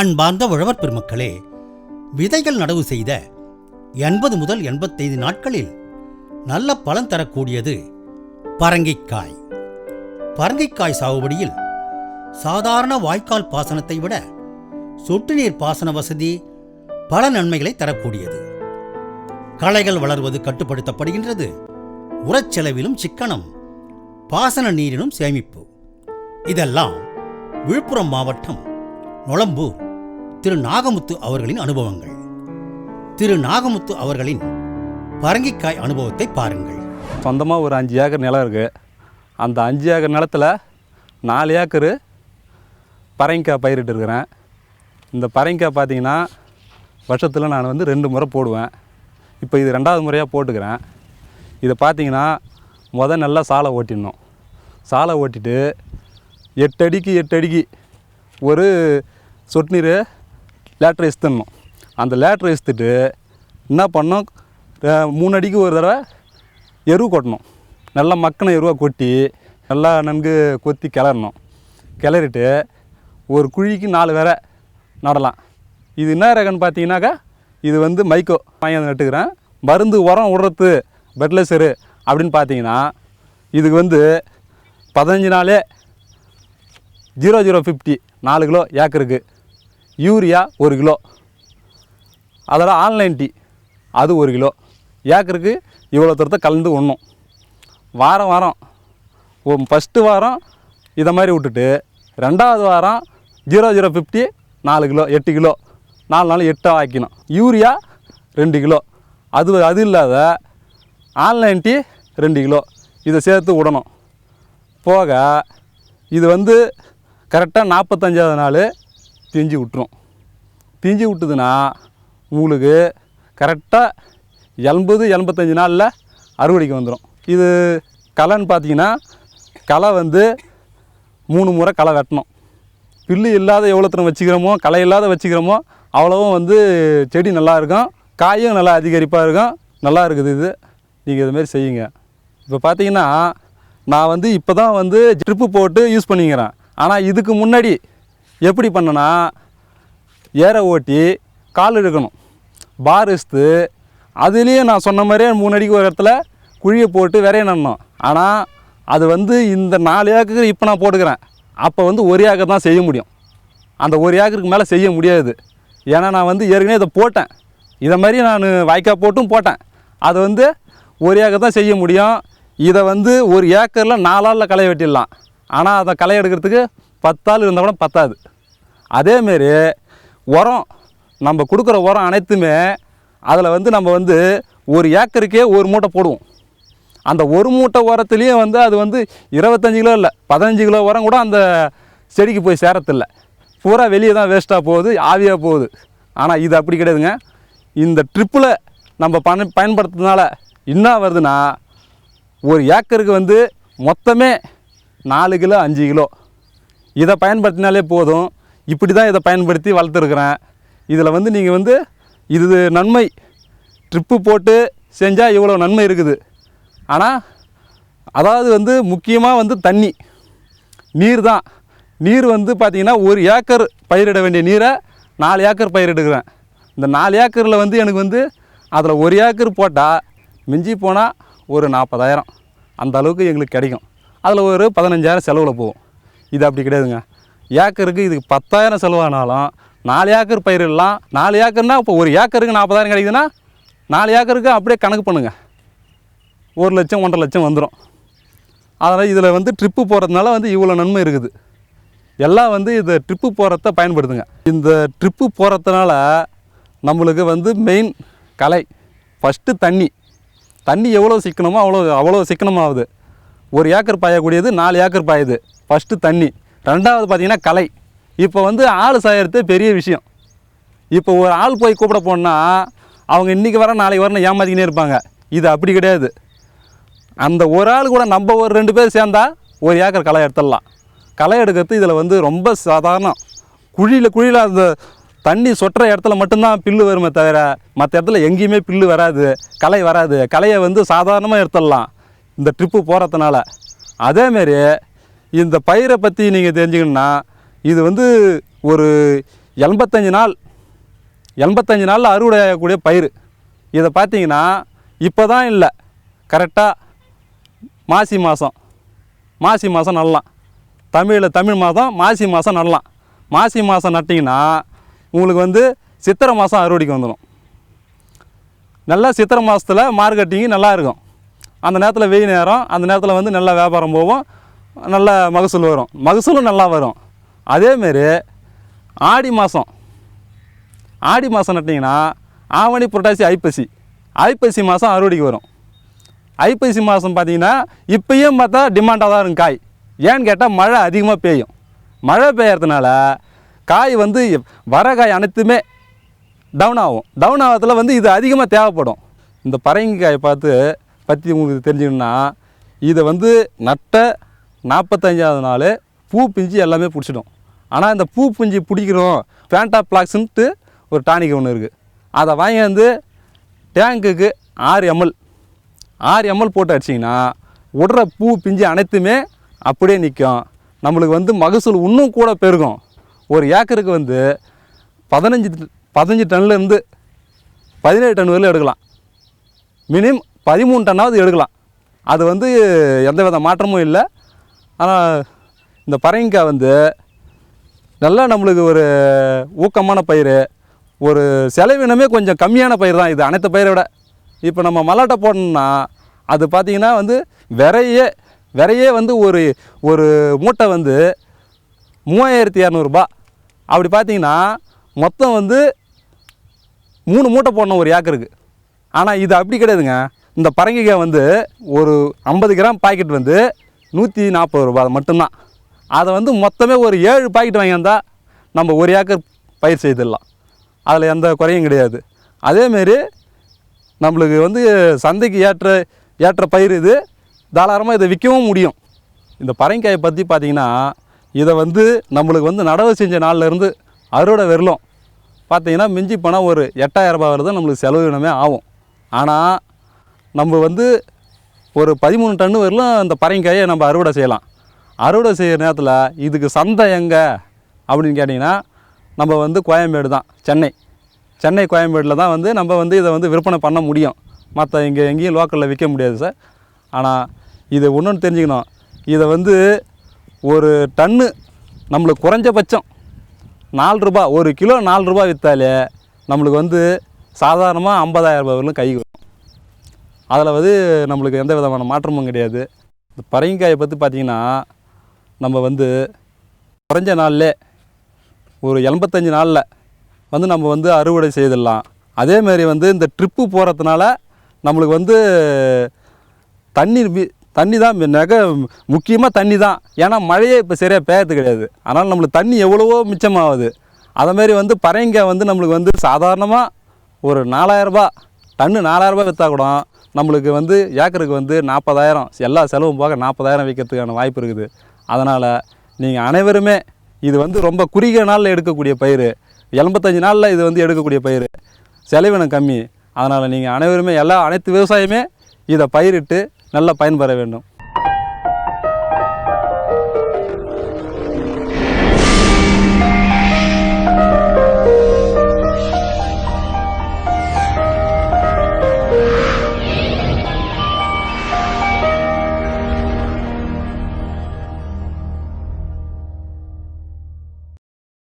அன்பார்ந்த உழவர் பெருமக்களே விதைகள் நடவு செய்த எண்பது முதல் எண்பத்தைந்து நாட்களில் நல்ல பலன் தரக்கூடியது பரங்கிக்காய். பரங்கிக்காய் சாகுபடியில் சாதாரண வாய்க்கால் பாசனத்தை விட சொட்டு நீர் பாசன வசதி பல நன்மைகளை தரக்கூடியது. களைகள் வளர்வது கட்டுப்படுத்தப்படுகின்றது. உரச்செலவிலும் சிக்கனம் பாசன நீரிலும் சேமிப்பு. இதெல்லாம் விழுப்புரம் மாவட்டம் நொளம்பூர் திரு நாகமுத்து அவர்களின் அனுபவங்கள். திரு நாகமுத்து அவர்களின் பரங்கிக்காய் அனுபவத்தை பாருங்கள். சொந்தமாக ஒரு அஞ்சு ஏக்கர் நிலம் இருக்குது அந்த அஞ்சு ஏக்கர் நிலத்தில் நாலு ஏக்கர் பரங்கிக்காய் பயிரிட்டு இருக்கிறேன். இந்த பரங்கிக்காய் பார்த்தீங்கன்னா வருஷத்தில் நான் வந்து ரெண்டு முறை போடுவேன். இப்போ இது ரெண்டாவது முறையாக போட்டுக்கிறேன். இதை பார்த்தீங்கன்னா முத நல்லா சாலை ஓட்டிடணும். சாலை ஓட்டிட்டு எட்டு அடிக்கு எட்டு அடிக்கு ஒரு சொட்டு நீர் லேட்ரு இஸ்தணும் அந்த லேட்ரு இஸ்த்துட்டு என்ன பண்ணோம் மூணு அடிக்கு ஒரு தடவை எருவு கொட்டணும். நல்லா மக்கின எருவை கொட்டி நல்லா நன்கு கொத்தி கிளறணும். கிளறிட்டு ஒரு குழிக்கு நாலு வேற நடலாம். இது என்ன ரகன்னு பார்த்தீங்கன்னாக்கா இது வந்து மைக்கோ. வாங்கி வந்து நட்டுக்கிறேன். மருந்து உரம் விடுறது பெர்டிலைசரு அப்படின்னு பார்த்தீங்கன்னா இதுக்கு வந்து பதினஞ்சு நாளே ஜீரோ ஜீரோ ஃபிஃப்டி நாலு கிலோ ஏக்கருக்கு யூரியா ஒரு கிலோ. அதோட ஆன்லைன் டீ அது ஒரு கிலோ. ஏக்கருக்கு இவ்வளோ தூரத்தை கலந்து ஒன்றும் வாரம் வாரம் ஃபஸ்ட்டு வாரம் இதை மாதிரி விட்டுட்டு ரெண்டாவது வாரம் ஜீரோ ஜீரோ ஃபிஃப்டி நாலு கிலோ எட்டு கிலோ. நாலு நாள் எட்டாக ஆக்கிணும் யூரியா ரெண்டு கிலோ. அது அது இல்லாத ஆன்லைன் டீ ரெண்டு கிலோ. இதை சேர்த்து விடணும். போக இது வந்து கரெக்டாக நாற்பத்தஞ்சாவது நாள் திஞ்சி விட்டுரும். திஞ்சி விட்டுதுன்னா உங்களுக்கு கரெக்டாக எண்பது எண்பத்தஞ்சு நாளில் அறுவடைக்கு வந்துடும் இது களைன்னு பார்த்தீங்கன்னா களை வந்து மூணு முறை களை வெட்டணும். பில்லு இல்லாத எவ்வளோத்தனம் வச்சுக்கிறோமோ களை இல்லாத வச்சுக்கிறோமோ அவ்வளோவும் வந்து செடி நல்லா இருக்கும். காயும் நல்லா அதிகரிப்பாக இருக்கும். நல்லா இருக்குது இது. நீங்கள் இதுமாரி செய்யுங்க. இப்போ பார்த்தீங்கன்னா நான் வந்து இப்போ தான் வந்து ட்ரிப்பு போட்டு யூஸ் பண்ணிக்கிறேன். ஆனால் இதுக்கு முன்னாடி எப்படி பண்ணேன்னா ஏற ஓட்டி கால் எடுக்கணும் பார் இஸ்து அதுலேயும் நான் சொன்ன மாதிரியே மூணு அடிக்கு ஒரு இடத்துல குழியை போட்டு விரைய நடணும். ஆனால் அது வந்து இந்த நாலு ஏக்கருக்கு இப்போ நான் போட்டுக்கிறேன். அப்போ வந்து ஒரு ஏக்கர் தான் செய்ய முடியும். அந்த ஒரு ஏக்கருக்கு மேலே செய்ய முடியாது. ஏன்னா நான் வந்து ஏற்கனவே இதை போட்டேன். இதை மாதிரி நான் வாய்க்கால் போட்டும் போட்டேன். அது வந்து ஒரு ஏக்கர் தான் செய்ய முடியும். இதை வந்து ஒரு ஏக்கரில் நாலாளில் களை வெட்டிடலாம். ஆனால் அதை களை எடுக்கிறதுக்கு பத்தாள் இருந்தால் கூட பத்தாது. அதேமாரி உரம் நம்ம கொடுக்குற உரம் அனைத்துமே அதில் வந்து நம்ம வந்து ஒரு ஏக்கருக்கே ஒரு மூட்டை போடுவோம். அந்த ஒரு மூட்டை உரத்துலேயும் வந்து அது வந்து இருபத்தஞ்சி கிலோ இல்லை பதினஞ்சு கிலோ உரம் கூட அந்த செடிக்கு போய் சேரத்தில்லை. பூரா வெளியே தான் வேஸ்ட்டாக போகுது ஆவியாக போகுது. ஆனால் இது அப்படி கிடையாதுங்க. இந்த ட்ரிப்பில் நம்ம பண பயன்படுத்துறதுனால என்ன வருதுன்னா ஒரு ஏக்கருக்கு வந்து மொத்தமே நாலு கிலோ அஞ்சு கிலோ இதை பயன்படுத்தினாலே போதும். இப்படி தான் இதை பயன்படுத்தி வளர்த்துருக்குறேன். இதில் வந்து நீங்கள் வந்து இது நன்மை. ட்ரிப்பு போட்டு செஞ்சால் இவ்வளோ நன்மை இருக்குது. ஆனால் அதாவது வந்து முக்கியமாக வந்து தண்ணி. நீர் தான். நீர் வந்து பார்த்திங்கன்னா ஒரு ஏக்கர் பயிரிட வேண்டிய நீரை நாலு ஏக்கர் பயிரிடுகிறேன். இந்த நாலு ஏக்கரில் வந்து எனக்கு வந்து அதில் ஒரு ஏக்கர் போட்டால் மிஞ்சி போனால் ஒரு நாற்பதாயிரம். அந்த அளவுக்கு எங்களுக்கு கிடைக்கும். அதில் ஒரு பதினஞ்சாயிரம் செலவில் போகும். இது அப்படி கிடையாதுங்க. ஏக்கருக்கு இதுக்கு பத்தாயிரம் செலவானாலும் நாலு ஏக்கர் பயிரிடலாம் நாலு ஏக்கர்னால் இப்போ ஒரு ஏக்கருக்கு நாற்பதாயிரம் கிடைக்குதுன்னா நாலு ஏக்கருக்கு அப்படியே கணக்கு பண்ணுங்கள் ஒரு லட்சம் ஒன்றரை லட்சம் வந்துடும் அதனால் இதில் வந்து ட்ரிப்பு போகிறதுனால வந்து இவ்வளோ நன்மை இருக்குது. எல்லாம் வந்து இந்த ட்ரிப்பு போகிறத பயன்படுத்துங்க. இந்த ட்ரிப்பு போகிறதுனால நம்மளுக்கு வந்து மெயின் கலை ஃபஸ்ட்டு தண்ணி. தண்ணி எவ்வளோ சிக்கனமோ அவ்வளோ அவ்வளோ சிக்கனமாகுது. ஒரு ஏக்கர் பாயக்கூடியது நாலு ஏக்கர் பாயுது. ஃபஸ்ட்டு தண்ணி. ரெண்டாவது பார்த்திங்கன்னா கலை. இப்போ வந்து ஆள் சாயறது பெரிய விஷயம். இப்போ ஒரு ஆள் போய் கூப்பிட போனால் அவங்க இன்றைக்கி வர நாளைக்கு வரணும் ஏமாத்திக்கினே இருப்பாங்க. இது அப்படி கிடையாது. அந்த ஒரு ஆள் கூட நம்ம ஒரு ரெண்டு பேர் சேர்ந்தால் ஒரு ஏக்கர் களை எடுத்துடலாம். களை எடுக்கிறது இதில் வந்து ரொம்ப சாதாரணம். குழியில் குழியில் அந்த தண்ணி சொட்டுற இடத்துல மட்டும்தான் பில்லு வருமே தவிர மற்ற இடத்துல எங்கேயுமே பில்லு வராது களை வராது. களையை வந்து சாதாரணமாக எடுத்துடலாம். இந்த ட்ரிப்பு போகிறதுனால அதேமாரி இந்த பயிரை பற்றி நீங்கள் தெரிஞ்சுக்கணுன்னா இது வந்து ஒரு எண்பத்தஞ்சு நாள் எண்பத்தஞ்சு நாளில் அறுவடை ஆகக்கூடிய பயிர் இதை பார்த்தீங்கன்னா இப்போ தான் இல்லை கரெக்டாக மாசி மாதம் மாசி மாதம் நடலாம் தமிழில் தமிழ் மாதம் மாசி மாதம் நடலாம் மாசி மாதம் நட்டிங்கன்னா உங்களுக்கு வந்து சித்திரை மாதம் அறுவடைக்கு வந்துடும் நல்லா சித்திரை மாதத்தில் மார்க்கெட்டிங்கு நல்லா இருக்கும். அந்த நேரத்தில் வெயில் நேரம் அந்த நேரத்தில் வந்து நல்லா வியாபாரம் போகும். நல்ல மகசூல் வரும். மகசூலும் நல்லா வரும். அதேமாரி ஆடி மாதம் ஆடி மாதம் நட்டிங்கன்னா ஆவணி புரட்டாசி ஐப்பசி. ஐப்பசி மாதம் அறுவடைக்கு வரும். ஐப்பசி மாதம் பார்த்தீங்கன்னா இப்போயும் பார்த்தா டிமாண்டாக தான் இருக்கும் காய். ஏன்னு கேட்டால் மழை அதிகமாக பெய்யும். மழை பெய்யறதுனால காய் வந்து வர காய் அனைத்துமே டவுன் ஆகும். டவுன் ஆகிறதுல வந்து இது அதிகமாக தேவைப்படும். இந்த பரங்கிக்காயை பார்த்து பற்றி உங்களுக்கு தெரிஞ்சுக்கணுன்னா இதை வந்து நட்ட நாற்பத்தஞ்சாவது நாள் பூ பிஞ்சு எல்லாமே பிடிச்சிடும். ஆனால் இந்த பூ பிஞ்சு பிடிக்கிறோம் ஃபேண்டா பிளாக்ஸ்ன்ட்டு ஒரு டானிக் ஒன்று இருக்குது அதை வாங்கி வந்து டேங்குக்கு ஆறு எம்எல் ஆறு எம்எல் போட்டு அடிச்சிங்கன்னா விடுற பூ பிஞ்சு அனைத்துமே அப்படியே நிற்கும் நம்மளுக்கு வந்து மகசூல் இன்னும் கூட பெருகும். ஒரு ஏக்கருக்கு வந்து பதினஞ்சு பதினஞ்சு டன்லேருந்து பதினேழு டன் வரையிலும் எடுக்கலாம். மினிமம் பதிமூணு டன்னாவது எடுக்கலாம். அது வந்து எந்த வித மாற்றமும் இல்லை. ஆனால் இந்த பரங்கிக்காய் வந்து நல்லா நம்மளுக்கு ஒரு ஊக்கமான பயிர் ஒரு செலவினமே கொஞ்சம் கம்மியான பயிர் தான் இது அனைத்து பயிரை விட. இப்போ நம்ம மல்லாட்டை போடணும்னா அது பார்த்திங்கன்னா வந்து விரையே விரையே வந்து ஒரு ஒரு மூட்டை வந்து மூவாயிரத்தி இரநூறுபா. அப்படி பார்த்தீங்கன்னா மொத்தம் வந்து மூணு மூட்டை போடணும் ஒரு ஏக்கருக்கு. ஆனால் இது அப்படி கிடையாதுங்க. இந்த பரங்கிக்காய் வந்து ஒரு ஐம்பது கிராம் பாக்கெட் வந்து நூற்றி நாற்பது ரூபா மட்டும்தான். அதை வந்து மொத்தமே ஒரு ஏழு பாக்கெட் வாங்கியிருந்தால் நம்ம ஒரு ஏக்கர் பயிர் செய்திடலாம். அதில் எந்த குறையும் கிடையாது. அதேமாரி நம்மளுக்கு வந்து சந்தைக்கு ஏற்ற ஏற்ற பயிர் இது தாராளமாக இதை விற்கவும் முடியும். இந்த பரங்காயை பற்றி பார்த்தீங்கன்னா இதை வந்து நம்மளுக்கு வந்து நடவு செஞ்ச நாள்ல இருந்து அறுவடை வெறலும் பார்த்திங்கன்னா மிஞ்சி போனால் ஒரு எட்டாயிரம் ரூபா வரை நம்மளுக்கு செலவினமே ஆகும். ஆனால் நம்ம வந்து ஒரு பதிமூணு டன்னு வரலாம் இந்த பரங்கிக்காயை நம்ம அறுவடை செய்யலாம். அறுவடை செய்கிற நேரத்தில் இதுக்கு சந்தை எங்கே? அப்படின்னு கேட்டிங்கன்னா நம்ம வந்து கோயம்பேடு தான் சென்னை. சென்னை கோயம்பேடில் தான் வந்து நம்ம வந்து இதை வந்து விற்பனை பண்ண முடியும். மற்ற இங்கே எங்கேயும் லோக்கலில் விற்க முடியாது சார். ஆனால் இதை ஒன்று தெரிஞ்சுக்கணும். இதை வந்து ஒரு டன்னு நம்மளுக்கு குறைஞ்சபட்சம் நாலு ரூபா ஒரு கிலோ நாலு ரூபா விற்றாலே நம்மளுக்கு வந்து சாதாரணமாக ஐம்பதாயிரம் ரூபாய் வரலும் கைக்கு வரும் அதில் வந்து நம்மளுக்கு எந்த விதமான மாற்றமும் கிடையாது. இந்த பரங்கிக்காயை பற்றி பார்த்திங்கன்னா நம்ம வந்து குறைஞ்ச நாள்லே ஒரு எண்பத்தஞ்சு நாளில் வந்து நம்ம வந்து அறுவடை செய்திடலாம். அதேமாரி வந்து இந்த ட்ரிப்பு போகிறதுனால நம்மளுக்கு வந்து தண்ணி மி- தண்ணி தான் மி- நெக முக்கியமாக தண்ணி தான். ஏன்னா மழையே இப்போ சரியாக பேயறது கிடையாது. அதனால் நம்மளுக்கு தண்ணி எவ்வளவோ மிச்சமாகுது. அதேமாரி வந்து பறையங்காய் வந்து நம்மளுக்கு வந்து சாதாரணமாக ஒரு நாலாயிரரூபா டன்னு நாலாயிரரூபா விற்றா கூட நம்மளுக்கு வந்து ஏக்கருக்கு வந்து நாற்பதாயிரம் எல்லா செலவும் போக நாற்பதாயிரம் விற்கிறதுக்கான வாய்ப்பு இருக்குது. அதனால் நீங்கள் அனைவருமே இது வந்து ரொம்ப குறுகிய நாளில் எடுக்கக்கூடிய பயிர் எண்பத்தஞ்சு நாளில் இது வந்து எடுக்கக்கூடிய பயிர் செலவினம் கம்மி. அதனால் நீங்கள் அனைவருமே எல்லா அனைத்து விவசாயமே இதை பயிரிட்டு நல்லா பயன்பெற வேண்டும்.